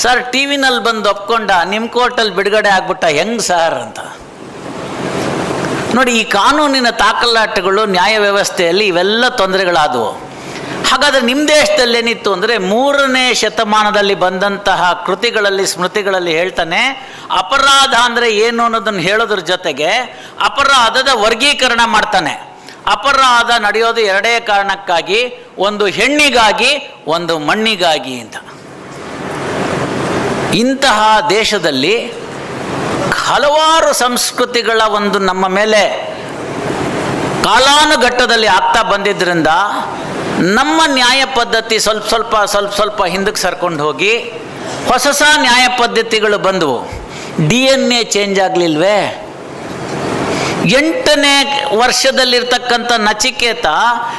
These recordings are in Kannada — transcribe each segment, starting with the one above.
ಸರ್ ಟಿ ವಿನಲ್ಲಿ ಬಂದು ಒಪ್ಕೊಂಡ ನಿಮ್ಮ ಕೋರ್ಟಲ್ಲಿ ಬಿಡುಗಡೆ ಆಗ್ಬಿಟ್ಟ ಹೆಂಗ್ ಸರ್ ಅಂತ? ನೋಡಿ, ಈ ಕಾನೂನಿನ ತಾಕಲಾಟಗಳು ನ್ಯಾಯ ವ್ಯವಸ್ಥೆಯಲ್ಲಿ ಇವೆಲ್ಲ ತೊಂದರೆಗಳಾದವು. ಹಾಗಾದರೆ ನಿಮ್ಮ ದೇಶದಲ್ಲಿ ಏನಿತ್ತು ಅಂದರೆ, ಮೂರನೇ ಶತಮಾನದಲ್ಲಿ ಬಂದಂತಹ ಕೃತಿಗಳಲ್ಲಿ, ಸ್ಮೃತಿಗಳಲ್ಲಿ ಹೇಳ್ತಾನೆ, ಅಪರಾಧ ಅಂದರೆ ಏನು ಅನ್ನೋದನ್ನು ಹೇಳೋದ್ರ ಜೊತೆಗೆ ಅಪರಾಧದ ವರ್ಗೀಕರಣ ಮಾಡ್ತಾನೆ. ಅಪರಾಧ ನಡೆಯೋದು ಎರಡೇ ಕಾರಣಕ್ಕಾಗಿ, ಒಂದು ಹೆಣ್ಣಿಗಾಗಿ, ಒಂದು ಮಣ್ಣಿಗಾಗಿ ಅಂತ. ಇಂತಹ ದೇಶದಲ್ಲಿ ಹಲವಾರು ಸಂಸ್ಕೃತಿಗಳ ಒಂದು ನಮ್ಮ ಮೇಲೆ ಕಾಲಾನುಘಟ್ಟದಲ್ಲಿ ಆಗ್ತಾ ಬಂದಿದ್ದರಿಂದ ನಮ್ಮ ನ್ಯಾಯ ಪದ್ಧತಿ ಸ್ವಲ್ಪ ಸ್ವಲ್ಪ ಸ್ವಲ್ಪ ಸ್ವಲ್ಪ ಹಿಂದಕ್ಕೆ ಸರ್ಕೊಂಡು ಹೋಗಿ ಹೊಸ ಹೊಸ ನ್ಯಾಯ ಪದ್ಧತಿಗಳು ಬಂದವು. ಡಿ ಎನ್ ಎ ಚೇಂಜ್ ಆಗಲಿಲ್ವೇ? ಎಂಟನೇ ವರ್ಷದಲ್ಲಿರ್ತಕ್ಕಂಥ ನಚಿಕೇತ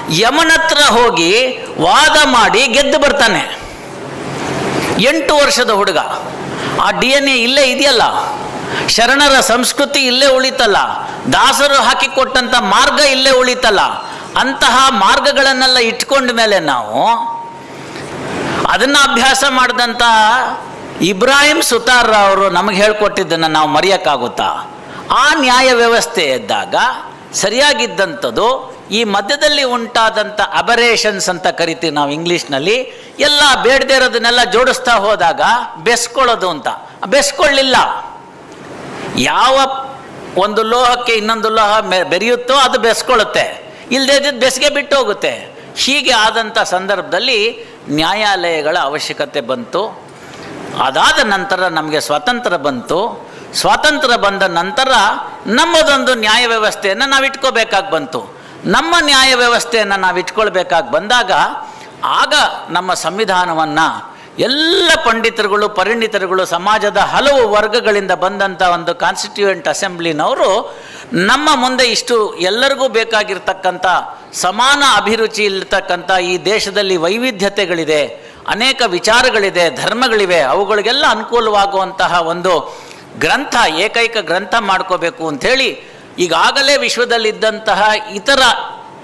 ಯಮನತ್ರ ಹೋಗಿ ವಾದ ಮಾಡಿ ಗೆದ್ದು ಬರ್ತಾನೆ. ಎಂಟು ವರ್ಷದ ಹುಡುಗ. ಆ ಡಿ ಎನ್ ಎ ಇಲ್ಲೇ ಇದೆಯಲ್ಲ? ಶರಣರ ಸಂಸ್ಕೃತಿ ಇಲ್ಲೇ ಉಳಿತಲ್ಲ. ದಾಸರು ಹಾಕಿಕೊಟ್ಟಂಥ ಮಾರ್ಗ ಇಲ್ಲೇ ಉಳಿತಲ್ಲ. ಅಂತಹ ಮಾರ್ಗಗಳನ್ನೆಲ್ಲ ಇಟ್ಕೊಂಡ ಮೇಲೆ ನಾವು ಅದನ್ನು ಅಭ್ಯಾಸ ಮಾಡಿದಂಥ ಇಬ್ರಾಹಿಂ ಸುತಾರ್ ಅವರು ನಮಗೆ ಹೇಳ್ಕೊಟ್ಟಿದ್ದನ್ನು ನಾವು ಮರೆಯೋಕ್ಕಾಗುತ್ತಾ? ಆ ನ್ಯಾಯ ವ್ಯವಸ್ಥೆ ಇದ್ದಾಗ ಸರಿಯಾಗಿದ್ದಂಥದ್ದು ಈ ಮಧ್ಯದಲ್ಲಿ ಉಂಟಾದಂಥ ಅಬರೇಷನ್ಸ್ ಅಂತ ಕರಿತೀವಿ ನಾವು ಇಂಗ್ಲೀಷ್ನಲ್ಲಿ. ಎಲ್ಲ ಬೇಡದೇ ಇರೋದನ್ನೆಲ್ಲ ಜೋಡಿಸ್ತಾ ಹೋದಾಗ ಬೆಸ್ಕೊಳ್ಳೋದು ಅಂತ. ಬೆಸ್ಕೊಳ್ಳಿಲ್ಲ. ಯಾವ ಒಂದು ಲೋಹಕ್ಕೆ ಇನ್ನೊಂದು ಲೋಹ ಬೆರೆಯುತ್ತೋ ಅದು ಬೆಸ್ಕೊಳ್ಳುತ್ತೆ. ಇಲ್ಲದೇ ಇದ್ದಿದ್ದು ಬೆಸ್ಗೆ ಬಿಟ್ಟು ಹೋಗುತ್ತೆ. ಹೀಗೆ ಆದಂಥ ಸಂದರ್ಭದಲ್ಲಿ ನ್ಯಾಯಾಲಯಗಳ ಅವಶ್ಯಕತೆ ಬಂತು. ಅದಾದ ನಂತರ ನಮಗೆ ಸ್ವಾತಂತ್ರ್ಯ ಬಂತು. ಸ್ವಾತಂತ್ರ್ಯ ಬಂದ ನಂತರ ನಮ್ಮದೊಂದು ನ್ಯಾಯ ವ್ಯವಸ್ಥೆಯನ್ನು ನಾವು ಇಟ್ಕೋಬೇಕಾಗಿ ಬಂತು. ನಮ್ಮ ನ್ಯಾಯ ವ್ಯವಸ್ಥೆಯನ್ನು ನಾವು ಇಟ್ಕೊಳ್ಬೇಕಾಗಿ ಬಂದಾಗ ಆಗ ನಮ್ಮ ಸಂವಿಧಾನವನ್ನು ಎಲ್ಲ ಪಂಡಿತರುಗಳು, ಪರಿಣಿತರುಗಳು, ಸಮಾಜದ ಹಲವು ವರ್ಗಗಳಿಂದ ಬಂದಂಥ ಒಂದು ಕಾನ್ಸ್ಟಿಟ್ಯೂಯೆಂಟ್ ಅಸೆಂಬ್ಲಿನವರು ನಮ್ಮ ಮುಂದೆ ಇಷ್ಟು ಎಲ್ಲರಿಗೂ ಬೇಕಾಗಿರ್ತಕ್ಕಂಥ ಸಮಾನ ಅಭಿರುಚಿ ಇರ್ತಕ್ಕಂಥ ಈ ದೇಶದಲ್ಲಿ ವೈವಿಧ್ಯತೆಗಳಿದೆ, ಅನೇಕ ವಿಚಾರಗಳಿದೆ, ಧರ್ಮಗಳಿವೆ, ಅವುಗಳಿಗೆಲ್ಲ ಅನುಕೂಲವಾಗುವಂತಹ ಒಂದು ಗ್ರಂಥ, ಏಕೈಕ ಗ್ರಂಥ ಮಾಡ್ಕೋಬೇಕು ಅಂಥೇಳಿ ಈಗಾಗಲೇ ವಿಶ್ವದಲ್ಲಿದ್ದಂತಹ ಇತರ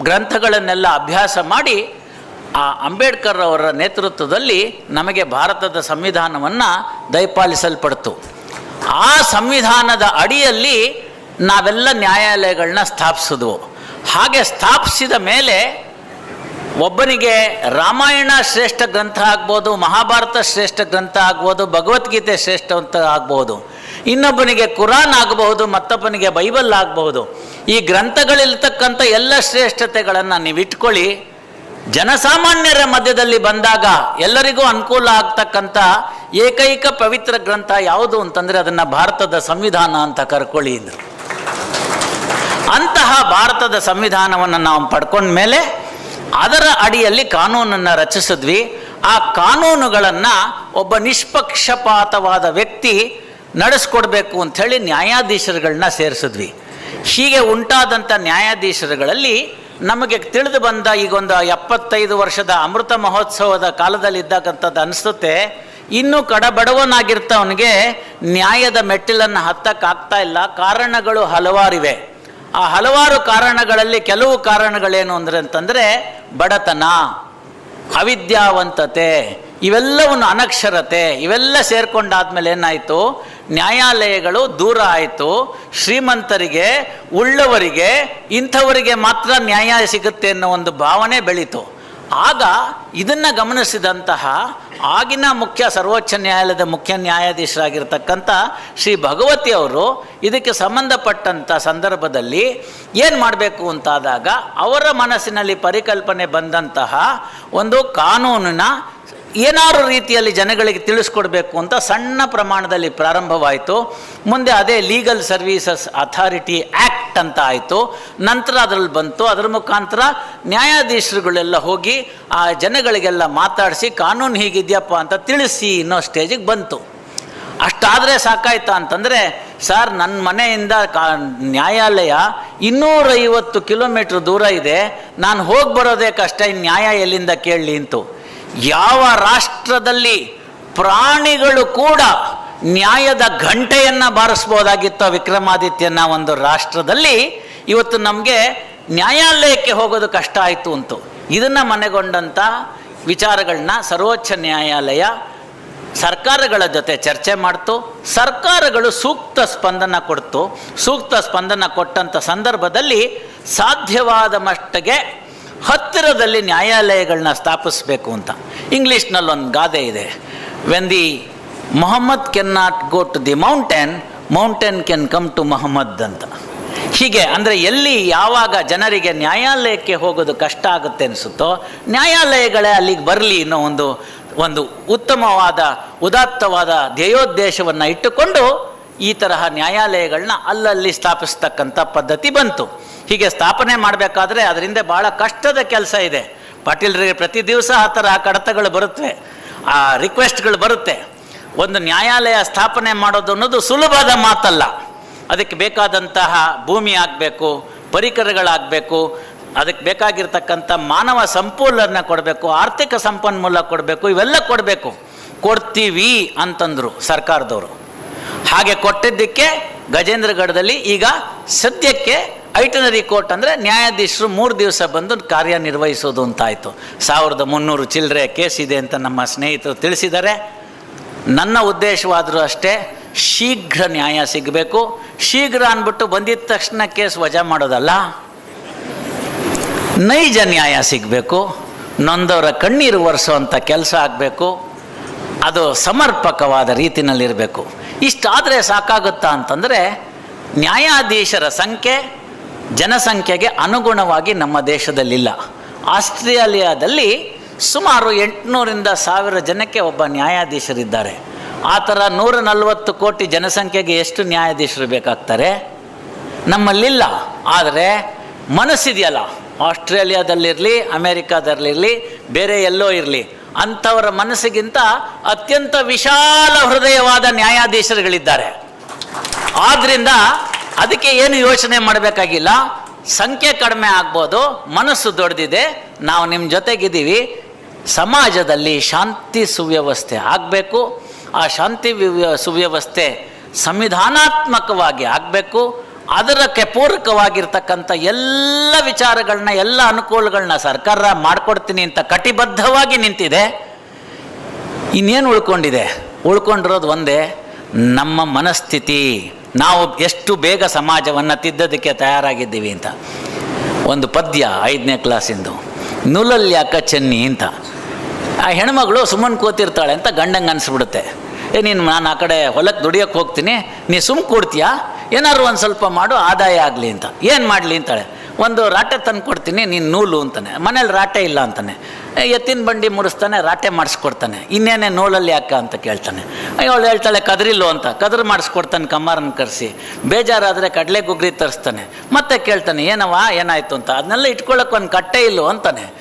ಗ್ರಂಥಗಳನ್ನೆಲ್ಲ ಅಭ್ಯಾಸ ಮಾಡಿ ಆ ಅಂಬೇಡ್ಕರ್ ಅವರ ನೇತೃತ್ವದಲ್ಲಿ ನಮಗೆ ಭಾರತದ ಸಂವಿಧಾನವನ್ನು ದಯಪಾಲಿಸಲ್ಪಡ್ತು. ಆ ಸಂವಿಧಾನದ ಅಡಿಯಲ್ಲಿ ನಾವೆಲ್ಲ ನ್ಯಾಯಾಲಯಗಳನ್ನ ಸ್ಥಾಪಿಸಿದ್ವು. ಹಾಗೆ ಸ್ಥಾಪಿಸಿದ ಮೇಲೆ ಒಬ್ಬನಿಗೆ ರಾಮಾಯಣ ಶ್ರೇಷ್ಠ ಗ್ರಂಥ ಆಗ್ಬೋದು, ಮಹಾಭಾರತ ಶ್ರೇಷ್ಠ ಗ್ರಂಥ ಆಗ್ಬೋದು, ಭಗವದ್ಗೀತೆ ಶ್ರೇಷ್ಠ ಅಂತ ಆಗ್ಬೋದು. ಇನ್ನೊಬ್ಬನಿಗೆ ಕುರಾನ್ ಆಗಬಹುದು, ಮತ್ತೊಬ್ಬನಿಗೆ ಬೈಬಲ್ ಆಗಬಹುದು. ಈ ಗ್ರಂಥಗಳಿರ್ತಕ್ಕಂಥ ಎಲ್ಲ ಶ್ರೇಷ್ಠತೆಗಳನ್ನು ನೀವು ಇಟ್ಕೊಳ್ಳಿ ಜನಸಾಮಾನ್ಯರ ಮಧ್ಯದಲ್ಲಿ ಬಂದಾಗ ಎಲ್ಲರಿಗೂ ಅನುಕೂಲ ಆಗ್ತಕ್ಕಂಥ ಏಕೈಕ ಪವಿತ್ರ ಗ್ರಂಥ ಯಾವುದು ಅಂತಂದರೆ ಅದನ್ನು ಭಾರತದ ಸಂವಿಧಾನ ಅಂತ ಕರ್ಕೊಳ್ಳಿ ಅಂದರು. ಅಂತಹ ಭಾರತದ ಸಂವಿಧಾನವನ್ನು ನಾವು ಪಡ್ಕೊಂಡ ಮೇಲೆ ಅದರ ಅಡಿಯಲ್ಲಿ ಕಾನೂನನ್ನು ರಚಿಸಿದ್ವಿ. ಆ ಕಾನೂನುಗಳನ್ನು ಒಬ್ಬ ನಿಷ್ಪಕ್ಷಪಾತವಾದ ವ್ಯಕ್ತಿ ನಡೆಸ್ಕೊಡ್ಬೇಕು ಅಂಥೇಳಿ ನ್ಯಾಯಾಧೀಶರುಗಳನ್ನ ಸೇರಿಸಿದ್ವಿ. ಹೀಗೆ ಉಂಟಾದಂಥ ನ್ಯಾಯಾಧೀಶರುಗಳಲ್ಲಿ ನಮಗೆ ತಿಳಿದು ಬಂದ ಈಗೊಂದು ಎಪ್ಪತ್ತೈದು ವರ್ಷದ ಅಮೃತ ಮಹೋತ್ಸವದ ಕಾಲದಲ್ಲಿ ಇದ್ದಕ್ಕಂಥದ್ದು ಅನಿಸುತ್ತೆ. ಇನ್ನೂ ಕಡಬಡವನಾಗಿರ್ತವನಿಗೆ ನ್ಯಾಯದ ಮೆಟ್ಟಿಲನ್ನು ಹತ್ತಕ್ಕಾಗ್ತಾ ಇಲ್ಲ. ಕಾರಣಗಳು ಹಲವಾರಿವೆ. ಆ ಹಲವಾರು ಕಾರಣಗಳಲ್ಲಿ ಕೆಲವು ಕಾರಣಗಳೇನು ಅಂದರೆ ಅಂತಂದರೆ ಬಡತನ, ಅವಿದ್ಯಾವಂತತೆ ಇವೆಲ್ಲವನ್ನು ಅನಕ್ಷರತೆ, ಇವೆಲ್ಲ ಸೇರ್ಕೊಂಡಾದ್ಮೇಲೆ ಏನಾಯಿತು? ನ್ಯಾಯಾಲಯಗಳು ದೂರ ಆಯಿತು. ಶ್ರೀಮಂತರಿಗೆ, ಉಳ್ಳವರಿಗೆ, ಇಂಥವರಿಗೆ ಮಾತ್ರ ನ್ಯಾಯ ಸಿಗುತ್ತೆ ಅನ್ನೋ ಒಂದು ಭಾವನೆ ಬೆಳೀತು. ಆಗ ಇದನ್ನು ಗಮನಿಸಿದಂತಹ ಆಗಿನ ಮುಖ್ಯ ಸರ್ವೋಚ್ಚ ನ್ಯಾಯಾಲಯದ ಮುಖ್ಯ ನ್ಯಾಯಾಧೀಶರಾಗಿರ್ತಕ್ಕಂಥ ಶ್ರೀ ಭಗವತಿ ಅವರು ಇದಕ್ಕೆ ಸಂಬಂಧಪಟ್ಟಂಥ ಸಂದರ್ಭದಲ್ಲಿ ಏನು ಮಾಡಬೇಕು ಅಂತಾದಾಗ ಅವರ ಮನಸ್ಸಿನಲ್ಲಿ ಪರಿಕಲ್ಪನೆ ಬಂದಂತಹ ಒಂದು ಕಾನೂನಿನ ಏನಾರು ರೀತಿಯಲ್ಲಿ ಜನಗಳಿಗೆ ತಿಳಿಸ್ಕೊಡ್ಬೇಕು ಅಂತ ಸಣ್ಣ ಪ್ರಮಾಣದಲ್ಲಿ ಪ್ರಾರಂಭವಾಯಿತು. ಮುಂದೆ ಅದೇ ಲೀಗಲ್ ಸರ್ವೀಸಸ್ ಅಥಾರಿಟಿ ಆ್ಯಕ್ಟ್ ಅಂತ ಆಯಿತು. ನಂತರ ಅದರಲ್ಲಿ ಬಂತು. ಅದರ ಮುಖಾಂತರ ನ್ಯಾಯಾಧೀಶರುಗಳೆಲ್ಲ ಹೋಗಿ ಆ ಜನಗಳಿಗೆಲ್ಲ ಮಾತಾಡಿಸಿ ಕಾನೂನು ಹೀಗಿದೆಯಪ್ಪ ಅಂತ ತಿಳಿಸಿ ಅನ್ನೋ ಸ್ಟೇಜಿಗೆ ಬಂತು. ಅಷ್ಟಾದರೆ ಸಾಕಾಯ್ತಾ ಅಂತಂದರೆ, ಸರ್ ನನ್ನ ಮನೆಯಿಂದ ಕಾ, ನ್ಯಾಯಾಲಯ ಇನ್ನೂರೈವತ್ತು ಕಿಲೋಮೀಟ್ರ್ ದೂರ ಇದೆ. ನಾನು ಹೋಗಿ ಬರೋದೇ ಕಷ್ಟ. ಇನ್ನು ನ್ಯಾಯ ಎಲ್ಲಿಂದ ಕೇಳಲಿ ಅಂತು. ಯಾವ ರಾಷ್ಟ್ರದಲ್ಲಿ ಪ್ರಾಣಿಗಳು ಕೂಡ ನ್ಯಾಯದ ಘಂಟೆಯನ್ನು ಬಾರಿಸ್ಬೋದಾಗಿತ್ತು ವಿಕ್ರಮಾದಿತ್ಯನ ಒಂದು ರಾಷ್ಟ್ರದಲ್ಲಿ ಇವತ್ತು ನಮಗೆ ನ್ಯಾಯಾಲಯಕ್ಕೆ ಹೋಗೋದು ಕಷ್ಟ ಆಯಿತು ಅಂತು. ಇದನ್ನು ಮನೆಗೊಂಡಂಥ ವಿಚಾರಗಳನ್ನ ಸರ್ವೋಚ್ಚ ನ್ಯಾಯಾಲಯ ಸರ್ಕಾರಗಳ ಜೊತೆ ಚರ್ಚೆ ಮಾಡ್ತು. ಸರ್ಕಾರಗಳು ಸೂಕ್ತ ಸ್ಪಂದನ ಕೊಡ್ತು. ಸೂಕ್ತ ಸ್ಪಂದನ ಕೊಟ್ಟಂಥ ಸಂದರ್ಭದಲ್ಲಿ ಸಾಧ್ಯವಾದ ಮಟ್ಟಿಗೆ ಹತ್ತಿರದಲ್ಲಿ ನ್ಯಾಯಾಲಯಗಳನ್ನ ಸ್ಥಾಪಿಸಬೇಕು ಅಂತ. ಇಂಗ್ಲೀಷ್ನಲ್ಲಿ ಒಂದು ಗಾದೆ ಇದೆ. When the Mohammed can not go to the mountain mountain can come to Mohammed ಅಂತ. ಹೀಗೆ ಅಂದರೆ ಎಲ್ಲಿ ಯಾವಾಗ ಜನರಿಗೆ ನ್ಯಾಯಾಲಯಕ್ಕೆ ಹೋಗೋದು ಕಷ್ಟ ಆಗುತ್ತೆ ಅನಿಸುತ್ತೋ, ನ್ಯಾಯಾಲಯಗಳೇ ಅಲ್ಲಿಗೆ ಬರಲಿ ಅನ್ನೋ ಒಂದು ಒಂದು ಉತ್ತಮವಾದ, ಉದಾತ್ತವಾದ ಧ್ಯೇಯೋದ್ದೇಶವನ್ನು ಇಟ್ಟುಕೊಂಡು ಈ ತರಹ ನ್ಯಾಯಾಲಯಗಳನ್ನ ಅಲ್ಲಲ್ಲಿ ಸ್ಥಾಪಿಸ್ತಕ್ಕಂಥ ಪದ್ಧತಿ ಬಂತು. ಹೀಗೆ ಸ್ಥಾಪನೆ ಮಾಡಬೇಕಾದ್ರೆ ಅದರಿಂದ ಭಾಳ ಕಷ್ಟದ ಕೆಲಸ ಇದೆ. ಪಾಟೀಲ್ರಿಗೆ ಪ್ರತಿ ದಿವಸ ಆ ಥರ ಕಡತಗಳು ಬರುತ್ತೆ. ಆ ರಿಕ್ವೆಸ್ಟ್ಗಳು ಬರುತ್ತೆ. ಒಂದು ನ್ಯಾಯಾಲಯ ಸ್ಥಾಪನೆ ಮಾಡೋದು ಅನ್ನೋದು ಸುಲಭದ ಮಾತಲ್ಲ. ಅದಕ್ಕೆ ಬೇಕಾದಂತಹ ಭೂಮಿ ಆಗಬೇಕು, ಪರಿಕರಗಳಾಗಬೇಕು, ಅದಕ್ಕೆ ಬೇಕಾಗಿರ್ತಕ್ಕಂಥ ಮಾನವ ಸಂಪೂಲನ ಕೊಡಬೇಕು, ಆರ್ಥಿಕ ಸಂಪನ್ಮೂಲ ಕೊಡಬೇಕು, ಇವೆಲ್ಲ ಕೊಡಬೇಕು. ಕೊಡ್ತೀವಿ ಅಂತಂದರು ಸರ್ಕಾರದವರು. ಹಾಗೆ ಕೊಟ್ಟಿದ್ದಕ್ಕೆ ಗಜೇಂದ್ರಗಢದಲ್ಲಿ ಈಗ ಸದ್ಯಕ್ಕೆ ಐಟನರಿ ಕೋರ್ಟ್ ಅಂದರೆ ನ್ಯಾಯಾಧೀಶರು ಮೂರು ದಿವಸ ಬಂದು ಕಾರ್ಯನಿರ್ವಹಿಸೋದು ಅಂತಾಯಿತು. ಸಾವಿರದ ಮುನ್ನೂರು ಚಿಲ್ಲರೆ ಕೇಸ್ ಇದೆ ಅಂತ ನಮ್ಮ ಸ್ನೇಹಿತರು ತಿಳಿಸಿದ್ದಾರೆ. ನನ್ನ ಉದ್ದೇಶವಾದರೂ ಅಷ್ಟೇ, ಶೀಘ್ರ ನ್ಯಾಯ ಸಿಗಬೇಕು. ಶೀಘ್ರ ಅಂದ್ಬಿಟ್ಟು ಬಂದಿದ್ದ ತಕ್ಷಣ ಕೇಸ್ ವಜಾ ಮಾಡೋದಲ್ಲ? ನೈಜ ನ್ಯಾಯ ಸಿಗಬೇಕು. ನೊಂದವರ ಕಣ್ಣೀರು ಒರೆಸುವಂಥ ಕೆಲಸ ಆಗಬೇಕು. ಅದು ಸಮರ್ಪಕವಾದ ರೀತಿಯಲ್ಲಿರಬೇಕು ಇಷ್ಟಾದರೆ ಸಾಕಾಗುತ್ತಾ ಅಂತಂದರೆ, ನ್ಯಾಯಾಧೀಶರ ಸಂಖ್ಯೆ ಜನಸಂಖ್ಯೆಗೆ ಅನುಗುಣವಾಗಿ ನಮ್ಮ ದೇಶದಲ್ಲಿಲ್ಲ. ಆಸ್ಟ್ರೇಲಿಯಾದಲ್ಲಿ ಸುಮಾರು ಎಂಟುನೂರಿಂದ ಸಾವಿರ ಜನಕ್ಕೆ ಒಬ್ಬ ನ್ಯಾಯಾಧೀಶರಿದ್ದಾರೆ. ಆ ಥರ ನೂರ ನಲವತ್ತು ಕೋಟಿ ಜನಸಂಖ್ಯೆಗೆ ಎಷ್ಟು ನ್ಯಾಯಾಧೀಶರು ಬೇಕಾಗ್ತಾರೆ? ನಮ್ಮಲ್ಲಿಲ್ಲ. ಆದರೆ ಮನಸ್ಸಿದೆಯಲ್ಲ. ಆಸ್ಟ್ರೇಲಿಯಾದಲ್ಲಿರಲಿ, ಅಮೇರಿಕಾದಲ್ಲಿರಲಿ, ಬೇರೆ ಎಲ್ಲೋ ಇರಲಿ, ಅಂಥವರ ಮನಸ್ಸಿಗಿಂತ ಅತ್ಯಂತ ವಿಶಾಲ ಹೃದಯವಾದ ನ್ಯಾಯಾಧೀಶರುಗಳಿದ್ದಾರೆ. ಆದ್ದರಿಂದ ಅದಕ್ಕೆ ಏನು ಯೋಚನೆ ಮಾಡಬೇಕಾಗಿಲ್ಲ? ಸಂಖ್ಯೆ ಕಡಿಮೆ ಆಗ್ಬೋದು, ಮನಸ್ಸು ದೊಡ್ಡದಿದೆ ನಾವು ನಿಮ್ಮ ಜೊತೆಗಿದ್ದೀವಿ. ಸಮಾಜದಲ್ಲಿ ಶಾಂತಿ ಸುವ್ಯವಸ್ಥೆ ಆಗಬೇಕು. ಆ ಶಾಂತಿ ಸುವ್ಯವಸ್ಥೆ ಸಂವಿಧಾನಾತ್ಮಕವಾಗಿ ಆಗಬೇಕು. ಅದರಕ್ಕೆ ಪೂರಕವಾಗಿರ್ತಕ್ಕಂಥ ಎಲ್ಲ ವಿಚಾರಗಳನ್ನ ಎಲ್ಲ ಅನುಕೂಲಗಳನ್ನ ಸರ್ಕಾರ ಮಾಡಿಕೊಡ್ತೀನಿ ಅಂತ ಕಟಿಬದ್ಧವಾಗಿ ನಿಂತಿದೆ. ಇನ್ನೇನು ಉಳ್ಕೊಂಡಿದೆ? ಉಳ್ಕೊಂಡಿರೋದು ಒಂದೇ, ನಮ್ಮ ಮನಸ್ಥಿತಿ. ನಾವು ಎಷ್ಟು ಬೇಗ ಸಮಾಜವನ್ನು ತಿದ್ದೋದಕ್ಕೆ ತಯಾರಾಗಿದ್ದೀವಿ ಅಂತ. ಒಂದು ಪದ್ಯ ಐದನೇ ಕ್ಲಾಸಿಂದು ನೂಲಲ್ಲಿ ಅಕ್ಕ ಚೆನ್ನಿ ಅಂತ. ಆ ಹೆಣ್ಮಗಳು ಸುಮ್ಮನೆ ಕೂತಿರ್ತಾಳೆ ಅಂತ ಗಂಡಂಗೆ ಅನಿಸ್ಬಿಡುತ್ತೆ. ಏ, ನೀನು ನಾನು ಆ ಕಡೆ ಹೊಲಕ್ಕೆ ದುಡಿಯೋಕ್ಕೆ ಹೋಗ್ತೀನಿ, ನೀ ಸುಮ್ಮ ಕೊಡ್ತೀಯಾ? ಏನಾದ್ರು ಒಂದು ಸ್ವಲ್ಪ ಮಾಡು, ಆದಾಯ ಆಗಲಿ ಅಂತ. ಏನು ಮಾಡಲಿ? ಅಂತಾಳೆ. ಒಂದು ರಾಟೆ ತಂದು ಕೊಡ್ತೀನಿ ನೀನು ನೂಲು ಅಂತಾನೆ. ಮನೇಲಿ ರಾಟೆ ಇಲ್ಲ ಅಂತಾನೆ. ಎತ್ತಿನ ಬಂಡಿ ಮುರಿಸ್ತಾನೆ ರಾಟೆ ಮಾಡಿಸ್ಕೊಡ್ತಾನೆ. ಇನ್ನೇನೇ ನೂಲಲ್ಲಿ ಯಾಕ ಅಂತ ಕೇಳ್ತಾನೆ. ಅವಳು ಹೇಳ್ತಾಳೆ, ಕದ್ರಿಲ್ಲೋ ಅಂತ. ಕದ್ರ ಮಾಡಿಸ್ಕೊಡ್ತಾನೆ ಕಮ್ಮಾರನ್ನ ಕರೆಸಿ. ಬೇಜಾರಾದರೆ ಕಡಲೆ ಗುಗ್ರಿ ತರಿಸ್ತಾನೆ. ಮತ್ತೆ ಕೇಳ್ತಾನೆ ಏನವ ಏನಾಯಿತು ಅಂತ? ಅದನ್ನೆಲ್ಲ ಇಟ್ಕೊಳ್ಳೋಕೆ ಒಂದು ಕಟ್ಟೆ ಇಲ್ಲೋ ಅಂತಾನೆ.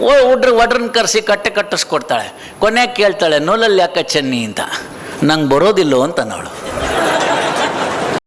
ಓ ಹುಡ್ರ ಒಡ್ರನ್ನ ಕರೆಸಿ ಕಟ್ಟೆ ಕಟ್ಟಿಸ್ಕೊಡ್ತಾಳೆ. ಕೊನೆಗೆ ಕೇಳ್ತಾಳೆ, ನೂಲಲ್ಲಿ ಯಾಕೆ ಚೆನ್ನಿ? ಅಂತ. ನಂಗೆ ಬರೋದಿಲ್ಲೋ ಅಂತ ಅವಳು.